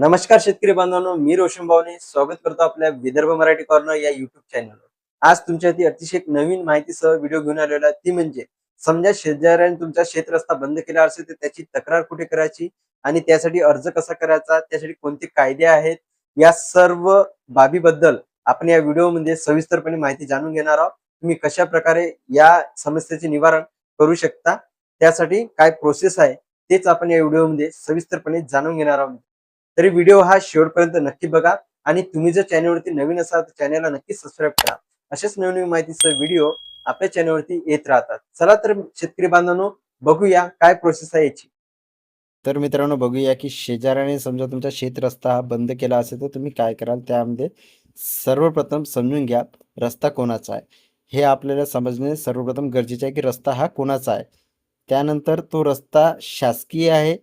नमस्कार शेतकरी बांधवांनो मी रोशन भावने स्वागत करतो आपल्या विदर्भ मराठी कॉर्नर या युट्यूब चॅनलवर आज तुमच्यासाठी अतिशय नवीन माहितीसह व्हिडिओ घेऊन आलेला आहे. ती म्हणजे समजा शेतकऱ्याने तुमचा शेत रस्ता बंद केला असेल तर त्याची तक्रार कुठे करायची आणि त्यासाठी अर्ज कसा करायचा त्यासाठी कोणते कायदे आहेत या सर्व बाबीबद्दल आपण या व्हिडिओमध्ये सविस्तरपणे माहिती जाणून घेणार आहोत. तुम्ही कशा प्रकारे या समस्येचे निवारण करू शकता त्यासाठी काय प्रोसेस आहे तेच आपण या व्हिडिओमध्ये सविस्तरपणे जाणून घेणार आहोत. तरी व्हिडिओ हा शेवटपर्यंत नक्की बघा. आणि तुम्ही जर चॅनलवरती नवीन असाल तर चॅनलला नक्की सबस्क्राईब करा. अशाच नवीन नवीन माहितीचे व्हिडिओ आपल्या चॅनलवरती येत राहतात. चला तर शेतकरी बांधवांनो बघूया काय प्रोसेस आहे याची. तर मित्रांनो बघूया की शेजाऱ्याने समजा तुमचा शेत रस्ता हा बंद केला असेल तर तुम्ही काय कराल? त्यामध्ये सर्वप्रथम समजून घ्या रस्ता कोणाचा आहे? हे आपल्याला समजणे सर्वप्रथम गरजेचे आहे की रस्ता हा कोणाचा आहे? त्यानंतर तो रस्ता शासकीय आहे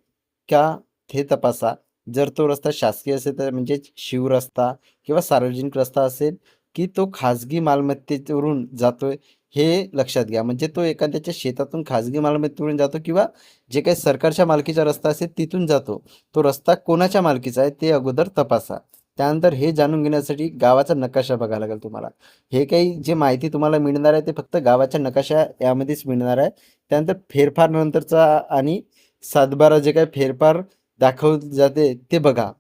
का हे तपासा. जर तो रस्ता शासकीय असेल तर म्हणजे शिवरस्ता किंवा सार्वजनिक रस्ता असेल की तो खाजगी मालमत्तेवरून जातोय हे लक्षात घ्या. म्हणजे तो एखाद्याच्या शेतातून खाजगी मालमत्तेवरून जातो किंवा जे काही सरकारच्या मालकीचा रस्ता असेल तिथून जातो. तो रस्ता कोणाच्या मालकीचा आहे ते अगोदर तपासा. त्यानंतर हे जाणून घेण्यासाठी गावाचा नकाशा बघायला लागेल तुम्हाला. हे काही जे माहिती तुम्हाला मिळणार आहे ते फक्त गावाच्या नकाशा यामध्येच मिळणार आहे. त्यानंतर फेरफार नंतरचा आणि सातबारा जे काही फेरफार दाखव जाते. ते बघा.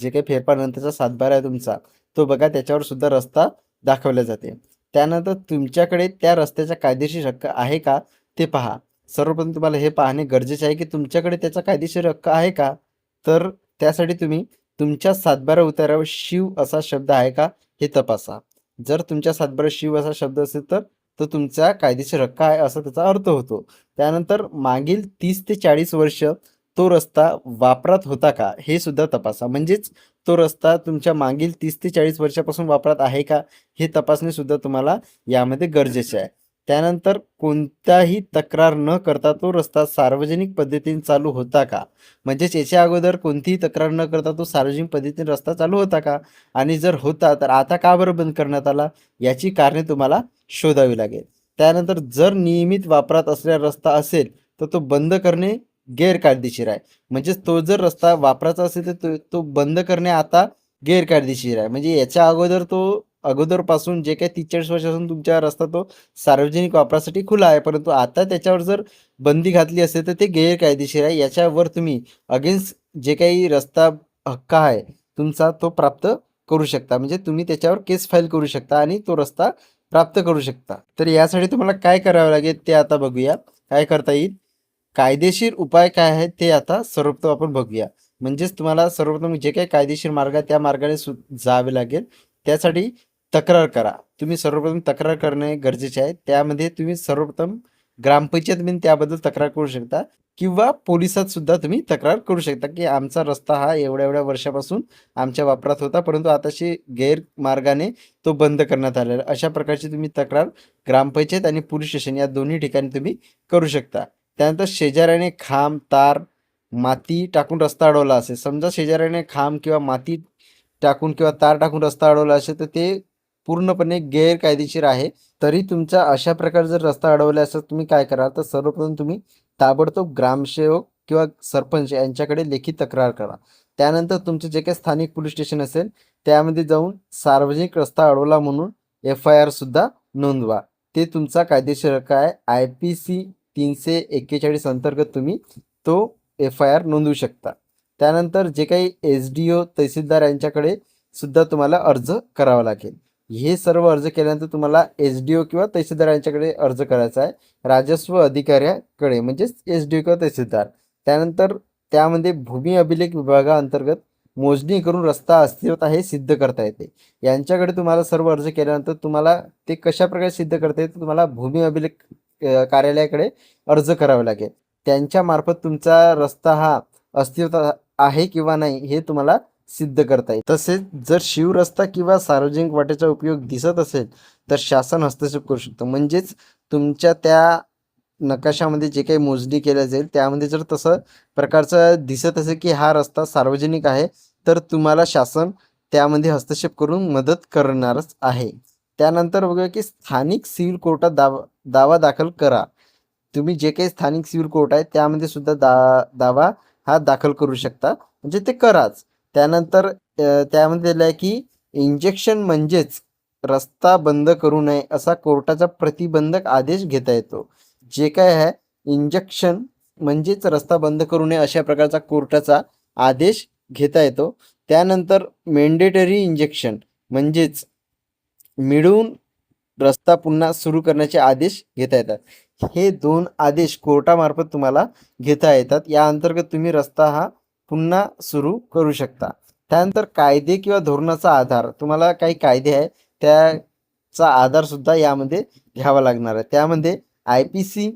जे काही फेरफार नंतरचा सातबारा आहे तुमचा तो बघा त्याच्यावर सुद्धा रस्ता दाखवला जाते. त्यानंतर तुमच्याकडे त्या रस्त्याचा कायदेशीर हक्क आहे का? ते पहा. सर्वप्रथम तुम्हाला हे पाहणे गरजेचे आहे की तुमच्याकडे त्याचा कायदेशीर हक्क आहे का? तर त्यासाठी तुम्ही तुमच्या सातबारा उतारावर शिव असा शब्द आहे का? हे तपासा. जर तुमच्या सातबारा शिव असा शब्द असेल तर तो तुमचा कायदेशीर हक्क आहे असा त्याचा अर्थ होतो. त्यानंतर मागील तीस ते चाळीस वर्ष तो रस्ता वापरात होता का? हे सुद्धा तपासा. म्हणजेच तो रस्ता तुमच्या मागील तीस ते चाळीस वर्षापासून वापरात आहे का? हे तपासणे सुद्धा तुम्हाला यामध्ये गरजेचे आहे. त्यानंतर कोणताही तक्रार न करता तो रस्ता सार्वजनिक पद्धतीने चालू होता का? म्हणजेच याच्या अगोदर कोणतीही तक्रार न करता तो सार्वजनिक पद्धतीने रस्ता चालू होता का? आणि जर होता तर आता का बरं बंद करण्यात आला? याची कारणे तुम्हाला शोधावी लागेल. त्यानंतर जर नियमित वापरात असलेला रस्ता असेल तर तो बंद करणे गैरकायदेशीर आहे. म्हणजेच तो जर रस्ता वापरायचा असेल तर तो तो बंद करणे आता गैरकायदेशीर आहे. म्हणजे याच्या अगोदर तो अगोदरपासून जे काही तीस चाळीस वर्षापासून तुमचा रस्ता तो सार्वजनिक वापरासाठी खुला आहे. परंतु आता त्याच्यावर जर बंदी घातली असेल तर ते गैरकायदेशीर आहे. याच्यावर तुम्ही अगेन्स्ट जे काही रस्ता हक्क आहे तुमचा तो प्राप्त करू शकता. म्हणजे तुम्ही त्याच्यावर केस फाईल करू शकता आणि तो रस्ता प्राप्त करू शकता. तर यासाठी तुम्हाला काय करावं लागेल ते आता बघूया. काय करता येईल? कायदेशीर उपाय काय आहेत ते आता सर्वप्रथम आपण बघूया. म्हणजेच तुम्हाला सर्वप्रथम जे काही कायदेशीर मार्ग आहे त्या मार्गाने सु जावे लागेल. त्यासाठी तक्रार करा. तुम्ही सर्वप्रथम तक्रार करणे गरजेचे आहे. त्यामध्ये तुम्ही सर्वप्रथम ग्रामपंचायतमध्ये त्याबद्दल तक्रार करू शकता किंवा पोलिसात सुद्धा तुम्ही तक्रार करू शकता की आमचा रस्ता हा एवढ्या एवढ्या वर्षापासून आमच्या वापरात होता परंतु आताशी गैरमार्गाने तो बंद करण्यात आलेला अशा प्रकारची तुम्ही तक्रार ग्रामपंचायत आणि पोलीस स्टेशन या दोन्ही ठिकाणी तुम्ही करू शकता. त्यानंतर शेजाऱ्याने खांब तार माती टाकून रस्ता अडवला असेल. समजा शेजाऱ्याने खांब किंवा माती टाकून किंवा तार टाकून रस्ता अडवला असेल तर ते पूर्णपणे गैरकायदेशीर आहे. तरी तुमचा अशा प्रकारे जर रस्ता अडवला असेल तुम्ही काय करा तर सर्वप्रथम तुम्ही ताबडतोब ग्रामसेवक किंवा सरपंच यांच्याकडे लेखी तक्रार करा. त्यानंतर तुमचे जे काही स्थानिक पोलीस स्टेशन असेल त्यामध्ये जाऊन सार्वजनिक रस्ता अडवला म्हणून एफ आय आर सुद्धा नोंदवा. ते तुमचा कायदेशीर हक्क आहे. आय पी सी तीनशे एक्केचाळीस अंतर्गत तुम्ही तो एफ आय आर नोंदवू शकता. त्यानंतर जे काही एस डी ओ तहसीलदार यांच्याकडे सुद्धा तुम्हाला अर्ज करावा लागेल. हे सर्व अर्ज केल्यानंतर तुम्हाला एस डी ओ किंवा तहसीलदार यांच्याकडे अर्ज करायचा आहे. राजस्व अधिकाऱ्याकडे म्हणजेच एस डी ओ किंवा तहसीलदार. त्यानंतर त्यामध्ये भूमी अभिलेख विभागाअंतर्गत मोजणी करून रस्ता अस्तित्वात आहे सिद्ध करता येते. यांच्याकडे तुम्हाला सर्व अर्ज केल्यानंतर तुम्हाला ते कशा प्रकारे सिद्ध करता येते तुम्हाला भूमी अभिलेख कार्यालयाकडे अर्ज करावा लागेल. त्यांच्या मार्फत तुमचा रस्ता हा अस्तित्वात आहे किंवा नाही हे तुम्हाला सिद्ध करता येईल. तसेच जर शिवरस्ता किंवा सार्वजनिक वाटेचा उपयोग दिसत असेल तर शासन हस्तक्षेप करू शकतं. म्हणजेच तुमच्या त्या नकाशामध्ये जे काही मोजणी केल्या जाईल त्यामध्ये जर तसं प्रकारचं दिसत असेल की हा रस्ता सार्वजनिक आहे तर तुम्हाला शासन त्यामध्ये हस्तक्षेप करून मदत करणारच आहे. त्यानंतर बघूया की स्थानिक सिव्हिल कोर्टात दावा दावा दाखल करा. तुम्ही जे काही स्थानिक सिव्हिल कोर्ट आहे त्यामध्ये सुद्धा दा दावा हा दाखल करू शकता. म्हणजे ते कराच. त्यानंतर त्यामध्ये दिलं आहे की इंजेक्शन म्हणजेच रस्ता बंद करू नये असा कोर्टाचा प्रतिबंधक आदेश घेता येतो. जे काय आहे इंजेक्शन म्हणजेच रस्ता बंद करू नये अशा प्रकारचा कोर्टाचा आदेश घेता येतो. त्यानंतर मेंडेटरी इंजेक्शन म्हणजेच मिळून रस्ता पुन्हा सुरू करण्याचे आदेश घेता येतात. हे दोन आदेश कोर्टामार्फत तुम्हाला घेता येतात. या अंतर्गत तुम्ही रस्ता हा पुन्हा सुरू करू शकता. त्यानंतर कायदे किंवा धोरणाचा आधार तुम्हाला काही कायदे आहे त्याचा आधार सुद्धा यामध्ये घ्यावा लागणार आहे. त्यामध्ये आय पी सी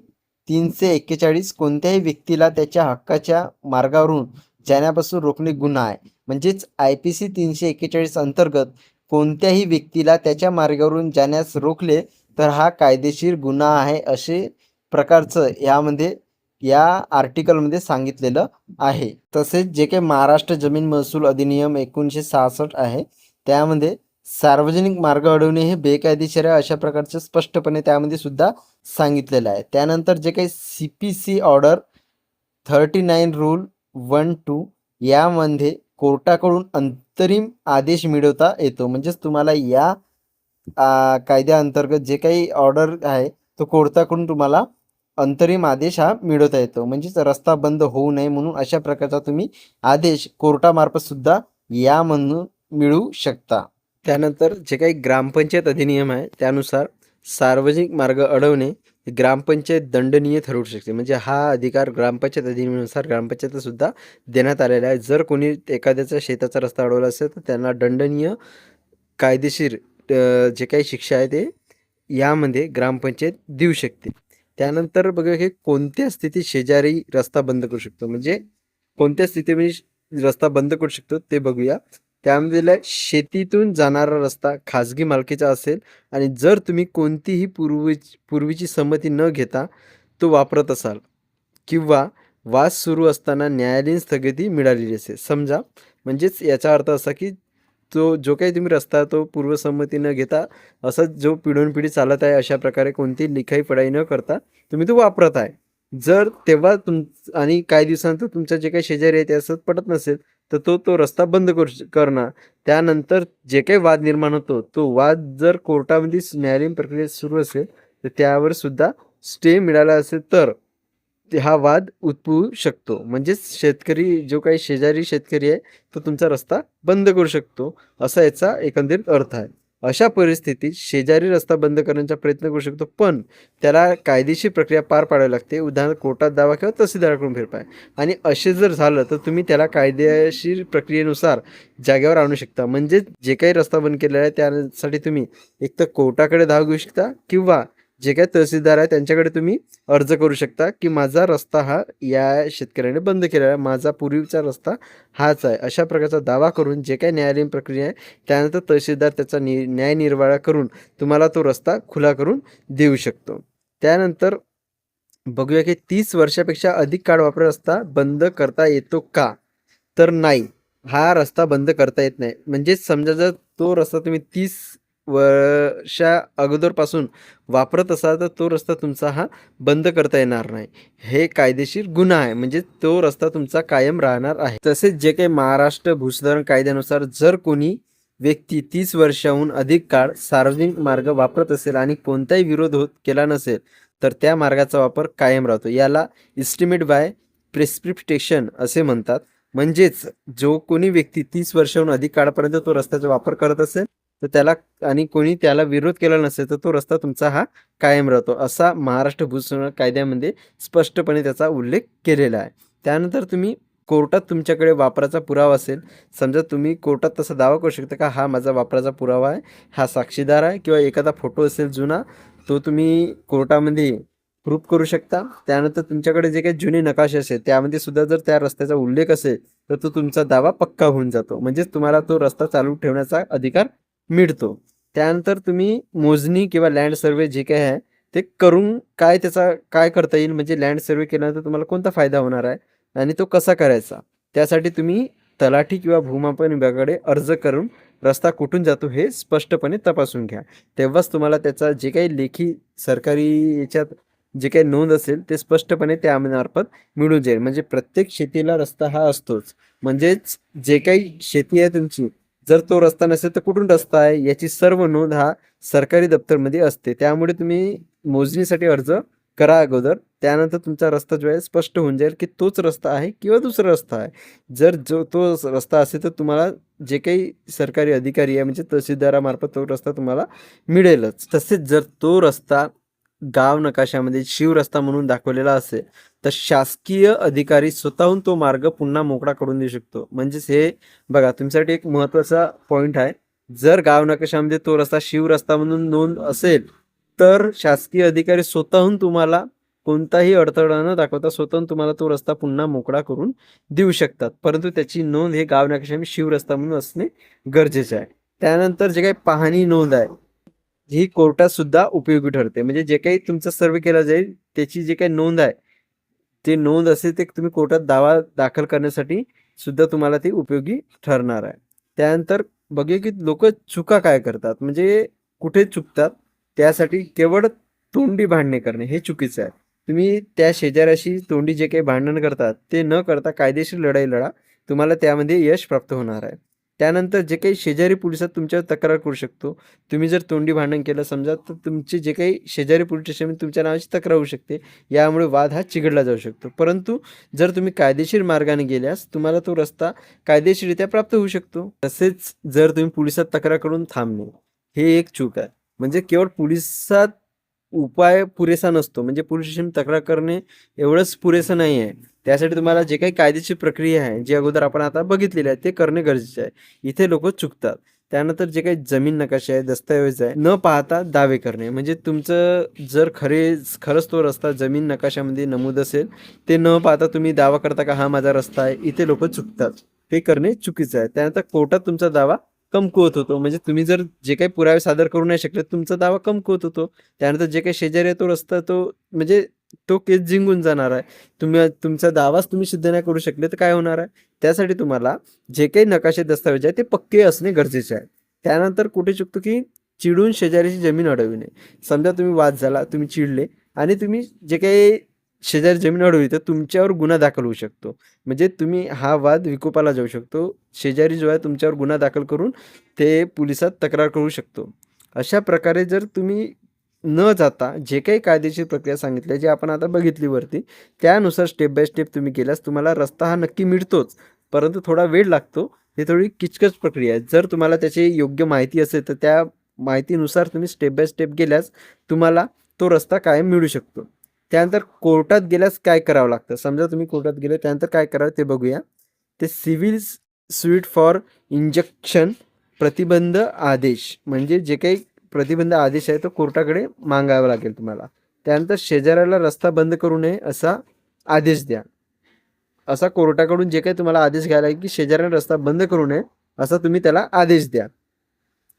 तीनशे एक्केचाळीस कोणत्याही व्यक्तीला त्याच्या हक्काच्या मार्गावरून जाण्यापासून रोखणे गुन्हा आहे. म्हणजेच आय पी सी तीनशे एक्केचाळीस अंतर्गत कोणत्याही व्यक्तीला त्याच्या मार्गावरून जाण्यास रोखले तर हा कायदेशीर गुन्हा आहे असे प्रकारचं यामध्ये या आर्टिकलमध्ये सांगितलेलं आहे. तसेच जे काही महाराष्ट्र जमीन महसूल अधिनियम एकोणीसशे सहासष्ट आहे त्यामध्ये सार्वजनिक मार्ग अडवणे हे बेकायदेशीर आहे अशा प्रकारचं स्पष्टपणे त्यामध्ये सुद्धा सांगितलेलं आहे. त्यानंतर जे काही C P C order thirty nine rule one two यामध्ये कोर्टाकडून अंतरिम आदेश मिळवता येतो. म्हणजेच तुम्हाला या कायद्याअंतर्गत जे काही ऑर्डर आहे तो कोर्टाकडून तुम्हाला अंतरिम आदेश हा मिळवता येतो. म्हणजेच रस्ता बंद होऊ नये म्हणून अशा प्रकारचा तुम्ही आदेश कोर्टामार्फत सुद्धा यामधून मिळू शकता. त्यानंतर जे काही ग्रामपंचायत अधिनियम आहे त्यानुसार सार्वजनिक मार्ग अडवणे ग्रामपंचायत दंडनीय ठरवू शकते. म्हणजे हा अधिकार ग्रामपंचायत अधिनियमानुसार ग्रामपंचायतसुद्धा देण्यात आलेला आहे. जर कोणी एखाद्याचा शेताचा रस्ता अडवला असेल तर त्यांना दंडनीय कायदेशीर जे काही शिक्षा आहे ते यामध्ये ग्रामपंचायत देऊ शकते. त्यानंतर बघा हे कोणत्या स्थितीत शेजारी रस्ता बंद करू शकतो? म्हणजे कोणत्या स्थितीमध्ये रस्ता बंद करू शकतो ते बघूया. त्यामध्ये शेतीतून जाणारा रस्ता खाजगी मालकीचा असेल आणि जर तुम्ही कोणतीही पूर्वी पूर्वीची संमती न घेता तो वापरत असाल किंवा वाद सुरू असताना न्यायालयीन स्थगिती मिळालेली असेल. समजा म्हणजेच याचा अर्थ असा की तो जो काही तुम्ही रस्ता तो पूर्वसंमती न घेता असंच जो पिढोनपिढी चालत आहे अशा प्रकारे कोणती लिखाई पडाई न करता तुम्ही तो वापरत आहे. जर तेव्हा तुम आणि काही दिवसानंतर तुमचं जे काही शेजारी आहे ते असं पटत नसेल तर तो तो रस्ता बंद करू श- करणं त्यानंतर जे काही वाद निर्माण होतो तो वाद जर कोर्टामध्ये न्यायालयीन प्रक्रिया सुरू असेल तर त्यावर सुद्धा स्टे मिळाला असेल तर ते हा वाद उद्भवू शकतो. म्हणजेच शेतकरी जो काही शेजारी शेतकरी आहे तो तुमचा रस्ता बंद करू शकतो. असा याचा एकंदरीत अर्थ आहे. अशा परिस्थितीत शेजारी रस्ता बंद करण्याचा प्रयत्न करू शकतो पण त्याला कायदेशीर प्रक्रिया पार पाडावी लागते. उदाहरणार्थ कोर्टात दावा किंवा तहसीलदाराकडून फिरपाय आणि असे जर झालं तर तुम्ही त्याला कायदेशीर प्रक्रियेनुसार जागेवर आणू शकता. म्हणजे जे काही रस्ता बंद केलेला आहे त्यासाठी तुम्ही एक तर कोर्टाकडे धाव घेऊ शकता किंवा जे काही तहसीलदार आहे त्यांच्याकडे तुम्ही अर्ज करू शकता की माझा रस्ता हा या शेतकऱ्याने बंद केलेला आहे. माझा पूर्वीचा रस्ता हाच आहे. अशा प्रकारचा दावा करून जे काही न्यायालयीन प्रक्रिया आहे त्यानंतर तहसीलदार त्याचा नि न्यायनिर्वाळा करून तुम्हाला तो रस्ता खुला करून देऊ शकतो. त्यानंतर बघूया की तीस वर्षापेक्षा अधिक काळ वापर रस्ता बंद करता येतो का? तर नाही. हा रस्ता बंद करता येत नाही. म्हणजेच समजा जर तो रस्ता तुम्ही तीस वर्षा अगोदरपासून वापरत असाल तर तो रस्ता तुमचा हा बंद करता येणार नाही. हे कायदेशीर गुन्हा आहे. म्हणजे तो रस्ता तुमचा कायम राहणार आहे. तसेच जे काही महाराष्ट्र भूसुधारण कायद्यानुसार जर कोणी व्यक्ती तीस वर्षाहून अधिक काळ सार्वजनिक मार्ग वापरत असेल आणि कोणताही विरोध होत केला नसेल तर त्या मार्गाचा वापर कायम राहतो. याला इस्टिमेट बाय प्रेस्क्रिप्टेशन असे म्हणतात. म्हणजेच जो कोणी व्यक्ती तीस वर्षाहून अधिक काळापर्यंत तो रस्त्याचा वापर करत असेल तर त्याला आणि कोणी त्याला विरोध केला नसेल तर तो रस्ता तुमचा हा कायम राहतो. असा महाराष्ट्र भूसुधारण कायद्यामध्ये स्पष्टपणे त्याचा उल्लेख केलेला आहे. त्यानंतर तुम्ही कोर्टात तुमच्याकडे वापराचा पुरावा असेल समजा तुम्ही कोर्टात तसा दावा करू शकता का हा माझा वापराचा पुरावा आहे हा साक्षीदार आहे किंवा एखादा फोटो असेल जुना तो तुम्ही कोर्टामध्ये प्रूफ करू शकता. त्यानंतर तुमच्याकडे जे काही जुने नकाशे असेल त्यामध्ये सुद्धा जर त्या रस्त्याचा उल्लेख असेल तर तो तुमचा दावा पक्का होऊन जातो. म्हणजेच तुम्हाला तो रस्ता चालू ठेवण्याचा अधिकार मिळतो. त्यानंतर तुम्ही मोजणी किंवा लँड सर्वे जे काय आहे ते करून काय त्याचा काय करता येईल? म्हणजे लँड सर्वे केल्यानंतर तुम्हाला कोणता फायदा होणार आहे? आणि तो कसा करायचा? त्यासाठी तुम्ही तलाठी किंवा भूमापन विभागाकडे अर्ज करून रस्ता कुठून जातो हे स्पष्टपणे तपासून घ्या. तेव्हाच तुम्हाला त्याचा जे काही लेखी सरकारी याच्यात जे काही नोंद असेल ते स्पष्टपणे त्यामार्फत मिळून जाईल. म्हणजे प्रत्येक शेतीला रस्ता हा असतोच. म्हणजेच जे काही शेती आहे तुमची जर तो रस्ता नसेल तर कुठून रस्ता आहे? याची सर्व नोंद हा सरकारी दप्तरमध्ये असते. त्यामुळे तुम्ही मोजणीसाठी अर्ज करा अगोदर. त्यानंतर तुमचा रस्ता जो आहे स्पष्ट होऊन जाईल की तोच रस्ता आहे किंवा दुसरा रस्ता आहे. जर जो तो रस्ता असेल तर तुम्हाला जे काही सरकारी अधिकारी आहे म्हणजे तहसीलदारामार्फत तो रस्ता तुम्हाला मिळेलच. तसेच जर तो रस्ता गाव नकाशामध्ये शिवरस्ता म्हणून दाखवलेला असेल तर शासकीय अधिकारी स्वतःहून तो मार्ग पुन्हा मोकळा करून देऊ शकतो. म्हणजेच हे बघा तुमच्यासाठी एक महत्त्वाचा पॉईंट आहे. जर गाव नकाशामध्ये तो रस्ता शिवरस्ता म्हणून नोंद असेल तर शासकीय अधिकारी स्वतःहून तुम्हाला कोणताही अडथळा न दाखवता स्वतःहून तुम्हाला तो रस्ता पुन्हा मोकळा करून देऊ शकतात. परंतु त्याची नोंद हे गाव नकाशामध्ये शिवरस्ता म्हणून असणे गरजेचे आहे. त्यानंतर जे काही पाहणी नोंद आहे ही कोर्टात सुद्धा उपयोगी ठरते. म्हणजे जे काही तुमचा सर्वे केला जाईल त्याची जे काही नोंद आहे ते नोंद असेल ते तुम्ही कोर्टात दावा दाखल करण्यासाठी सुद्धा तुम्हाला ते उपयोगी ठरणार आहे. त्यानंतर बघूया की लोक चुका काय करतात. म्हणजे कुठे चुकतात त्यासाठी केवळ तोंडी भांडणे करणे हे चुकीचं आहे. तुम्ही त्या शेजाऱ्याशी तोंडी जे काही भांडण करतात ते न करता कायदेशीर लढाई लढा. तुम्हाला त्यामध्ये यश प्राप्त होणार आहे. त्यानंतर जे काही शेजारी पोलिसात तुमच्यावर तक्रार करू शकतो. तुम्ही जर तोंडी भांडण केलं समजा तर तुमचे जे काही शेजारी पोलीस स्टेशनमध्ये तुमच्या नावाची तक्रार होऊ शकते. यामुळे वाद हा चिघडला जाऊ शकतो. परंतु जर तुम्ही कायदेशीर मार्गाने गेल्यास तुम्हाला तो रस्ता कायदेशीररित्या प्राप्त होऊ शकतो. तसेच जर तुम्ही पोलिसात तक्रार करून थांबणे हे एक चूक आहे. म्हणजे केवळ पोलिसात उपाय पुरेसा नसतो. म्हणजे पोलीस स्टेशन तक्रार करणे एवढंच पुरेसं नाही आहे. त्यासाठी तुम्हाला जे काही कायदेशीर प्रक्रिया आहे जी अगोदर आपण आता बघितलेली आहे ते करणे गरजेचे आहे. इथे लोक चुकतात. त्यानंतर जे काही जमीन नकाशे आहे दस्तऐवज आहे न पाहता दावे करणे. म्हणजे तुमचं जर खरे खरंच तो रस्ता जमीन नकाशामध्ये नमूद असेल ते न पाहता तुम्ही दावा करता का हा माझा रस्ता आहे इथे लोक चुकतात. ते करणे चुकीचं आहे. त्यानंतर कोर्टात तुमचा दावा कमकुवत होतो. म्हणजे तुम्ही जर जे काही पुरावे सादर करू नाही शकले तुमचा दावा कमकुवत होतो. त्यानंतर जे काही शेजारी आहे तो रस्ता तो म्हणजे तो केस जिंकून जाणार आहे. तुम्ही तुमचा दावाच तुम्ही सिद्ध नाही करू शकले तर काय होणार आहे? त्यासाठी तुम्हाला जे काही नकाशे दस्तावेज आहे ते पक्के असणे गरजेचे आहे. त्यानंतर कुठे चुकतो की चिडून शेजारीची जमीन अडविणे. समजा तुम्ही वाद झाला तुम्ही चिडले आणि तुम्ही जे काही शेजारी जमीन अडवली तर तुमच्यावर गुन्हा दाखल होऊ शकतो. म्हणजे तुम्ही हा वाद विकोपाला जाऊ शकतो. शेजारी जो आहे तुमच्यावर गुन्हा दाखल करून ते पोलिसात तक्रार करू शकतो. अशा प्रकारे जर तुम्ही न जाता जे काही कायदेशीर प्रक्रिया सांगितली जी आपण आता बघितली वरती त्यानुसार स्टेप बाय स्टेप तुम्ही केल्यास तुम्हाला रस्ता हा नक्की मिळतोच. परंतु थोडा वेळ लागतो. ही थोडी किचकच प्रक्रिया आहे. जर तुम्हाला त्याची योग्य माहिती असेल तर त्या माहितीनुसार तुम्ही स्टेप बाय स्टेप गेल्यास तुम्हाला तो रस्ता कायम मिळू शकतो. त्यानंतर कोर्टात गेल्यास काय करावं लागतं? समजा तुम्ही कोर्टात गेले त्यानंतर काय करावं ते बघूया. ते सिव्हिल स्वीट फॉर इंजेक्शन प्रतिबंध आदेश म्हणजे जे काही प्रतिबंध आदेश आहे तो कोर्टाकडे मागावा लागेल तुम्हाला. त्यानंतर शेजाऱ्याला रस्ता बंद करू नये असा आदेश द्या. असा कोर्टाकडून जे काही तुम्हाला आदेश घ्यायला की शेजाऱ्याला रस्ता बंद करू नये असा तुम्ही त्याला आदेश द्या.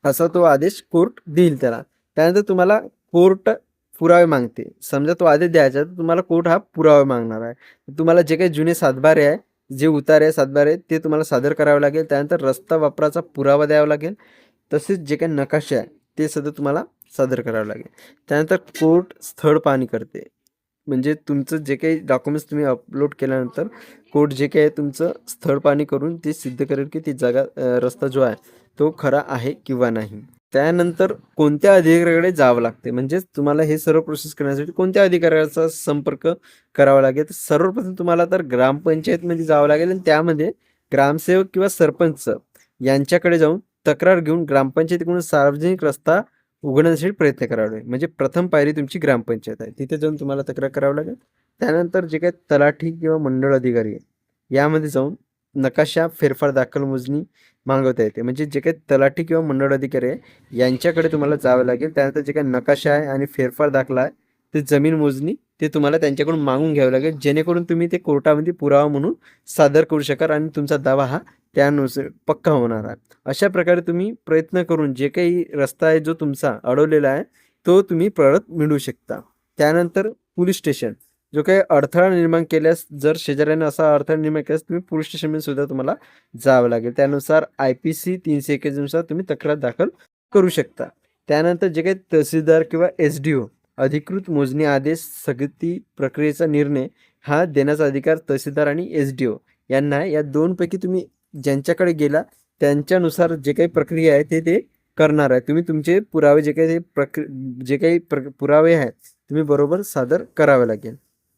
असा तो आदेश कोर्ट देईल त्याला. त्यानंतर तुम्हाला कोर्ट पुरावे मागते. समजा तो आदेश द्यायचा तर तुम्हाला कोर्ट हा पुरावे मागणार आहे. तुम्हाला जे काही जुने सातबारे आहे जे उतारे आहे सातबारे ते तुम्हाला सादर करावे लागेल. त्यानंतर रस्ता वापराचा पुरावा द्यावा लागेल. तसेच जे काही नकाशे आहे ते सध्या तुम्हाला सादर करावं लागेल. त्यानंतर कोर्ट स्थळ पाहणी करते. म्हणजे तुमचं जे काही डॉक्युमेंट्स तुम्ही अपलोड केल्यानंतर कोर्ट जे काही आहे तुमचं स्थळ पाहणी करून ते सिद्ध करेल की ती जागा रस्ता जो आहे तो खरा आहे किंवा नाही. त्यानंतर कोणत्या अधिकाऱ्याकडे जावं लागते? म्हणजे तुम्हाला हे सर्व प्रोसेस करण्यासाठी कोणत्या अधिकाऱ्याचा संपर्क करावा लागेल? तर सर्वप्रथम तुम्हाला तर ग्रामपंचायतमध्ये जावं लागेल आणि त्यामध्ये ग्रामसेवक किंवा सरपंच यांच्याकडे जाऊन तक्रार घेऊन ग्रामपंचायतीकडून सार्वजनिक रस्ता उघडण्यासाठी प्रयत्न करावे लागेल. म्हणजे प्रथम पायरी तुमची ग्रामपंचायत आहे. तिथे जाऊन तुम्हाला तक्रार करावी लागेल. त्यानंतर जे काही तलाठी किंवा मंडळ अधिकारी आहे यामध्ये जाऊन नकाशा फेरफार दाखल मोजणी मागवता येते. म्हणजे जे काही तलाठी किंवा मंडळ अधिकारी आहे यांच्याकडे तुम्हाला जावं लागेल. त्यानंतर जे काही नकाशा आहे आणि फेरफार दाखला आहे ते जमीन मोजणी ते तुम्हाला त्यांच्याकडून मागून घ्यावं लागेल. जेणेकरून तुम्ही ते कोर्टामध्ये पुरावा म्हणून सादर करू शकाल आणि तुमचा दावा हा त्यानुसार पक्का होणार आहे. अशा प्रकारे तुम्ही प्रयत्न करून जे काही रस्ता आहे जो तुमचा अडवलेला आहे तो तुम्ही परत मिळवू शकता. त्यानंतर पोलीस स्टेशन. जो काही अडथळा निर्माण केल्यास जर शेजाऱ्याने असा अडथळा निर्माण केल्यास तुम्ही पोलीस स्टेशनमध्ये सुद्धा तुम्हाला जावं लागेल. त्यानुसार आय पी सी तीनशे एकवीसनुसार तुम्ही तक्रार दाखल करू शकता. त्यानंतर जे काही तहसीलदार किंवा एस डी ओ अधिकृत मोजणी आदेश स्थगिती प्रक्रियेचा निर्णय हा देण्याचा अधिकार तहसीलदार आणि एस डी ओ यांना आहे. या दोनपैकी तुम्ही ज्यांच्याकडे गेला त्यांच्यानुसार जे काही प्रक्रिया आहे ते ते करणार आहे. तुम्ही तुमचे पुरावे जे काही ते प्रक्रि जे काही प्र पुरावे आहेत तुम्ही बरोबर सादर करावे लागेल.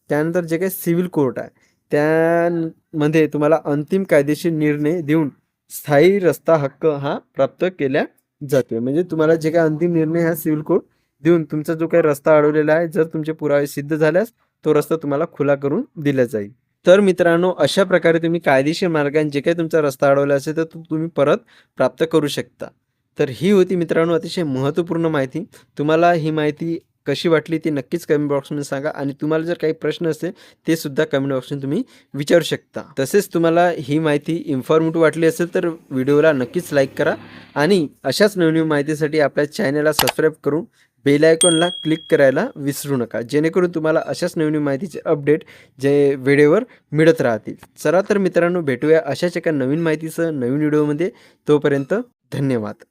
त्यानंतर जे काही सिव्हिल कोर्ट आहे त्यामध्ये तुम्हाला अंतिम कायदेशीर निर्णय देऊन स्थायी रस्ता हक्क हा प्राप्त केला जातोय. म्हणजे तुम्हाला जे काही अंतिम निर्णय हा सिव्हिल कोर्ट देऊन तुमचा जो काही रस्ता अडवलेला आहे जर तुमचे पुरावे सिद्ध झाल्यास तो रस्ता तुम्हाला खुला करून दिला जाईल. तर मित्रांनो अशा प्रकारे तुम्ही कायदेशीर मार्गाने जे काही तुमचा रस्ता अडवला असेल तर तो तुम्ही परत प्राप्त करू शकता. तर ही होती मित्रांनो अतिशय महत्त्वपूर्ण माहिती. तुम्हाला ही माहिती कशी वाटली ती नक्कीच कमेंट बॉक्समध्ये सांगा आणि तुम्हाला जर काही प्रश्न असेल ते सुद्धा कमेंट बॉक्समध्ये तुम्ही विचारू शकता. तसेच तुम्हाला ही माहिती इन्फॉर्मेटिव्ह वाटली असेल तर व्हिडिओला नक्कीच लाईक करा आणि अशाच नवीन माहितीसाठी आपल्या चॅनलला सबस्क्राईब करून बेल आयकॉनला क्लिक करायला विसरू नका. जेणेकरून तुम्हाला अशाच नवीन माहितीचे अपडेट जे वेळेवर मिळत राहतील. चला तर मित्रांनो भेटूया अशाच एका नवीन माहितीसह नवीन व्हिडिओमध्ये. तोपर्यंत धन्यवाद.